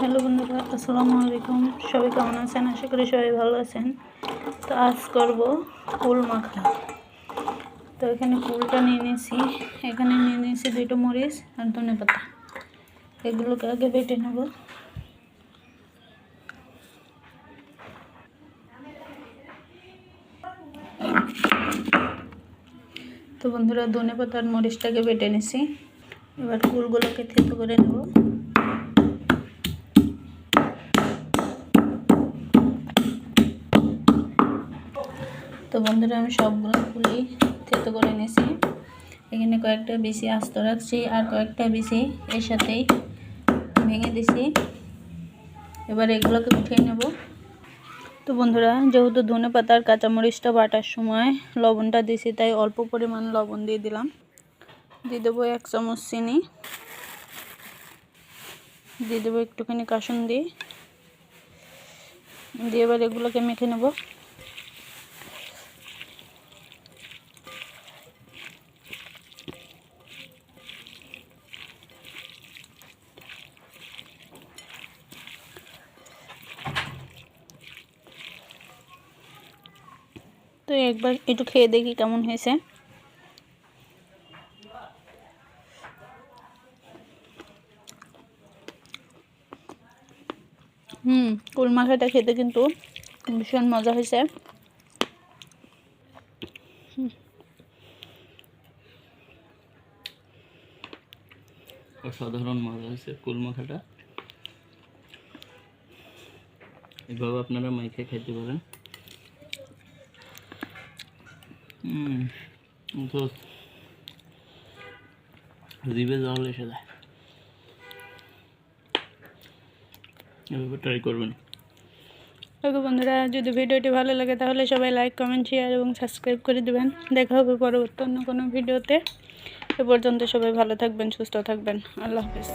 Hello বন্ধুরা, আসসালামু আলাইকুম। সবাই কেমন আছেন? আশা করি সবাই ভালো আছেন। তো আজ করব ফুল মাখা। তো এখানে ফুলটা নিয়ে নিয়েছি। এখানে নিয়ে নিয়েছি দুটো মরিচ আর ধনে পাতা। এগুলোকে আগে বেটে নেব। তো বন্ধুরা, ধনে পাতা আর মরিচটাকে বেটে নিছি। এবার ফুলগুলোকে থেতো করে নেব। তো বন্ধুরা, আমি সবগুলো ফুলই থেতো করে নিয়েছি। এখানে কয়েকটা বেশি আস্ত রাখছি আর কয়েকটা বেশি এর সাথেই ভেঙে দিছি। এবার এগুলোকে উঠিয়ে নেব। তো বন্ধুরা, যেহেতু ধনে পাতার কাঁচামরিচটা বাটার সময় লবণটা দিছি তাই অল্প পরিমাণ লবণ দিয়ে দিলাম। দিয়ে দেবো এক চামচ চিনি। দিয়ে দেবো একটুখানি কাসুন দিয়ে দিয়ে এবার এগুলোকে মেখে নেব। তো একবার একটু খেয়ে দেখি কেমন হয়েছে। হুম কুল মাখাটা খেতে কিন্তু ভীষণ মজা হয়েছে। অসাধারণ মজা হয়েছে কুল মাখাটা এভাবে আপনারা মাইকে খেতে পারেন হুম তো জল এসে ট্রাই করবেন। ওকে বন্ধুরা, যদি ভিডিওটি ভালো লাগে তাহলে সবাই লাইক কমেন্ট শেয়ার এবং সাবস্ক্রাইব করে দেবেন। দেখা হবে পরবর্তী অন্য কোনো ভিডিওতে। এ পর্যন্ত সবাই ভালো থাকবেন, সুস্থ থাকবেন। আল্লাহ হাফিজ।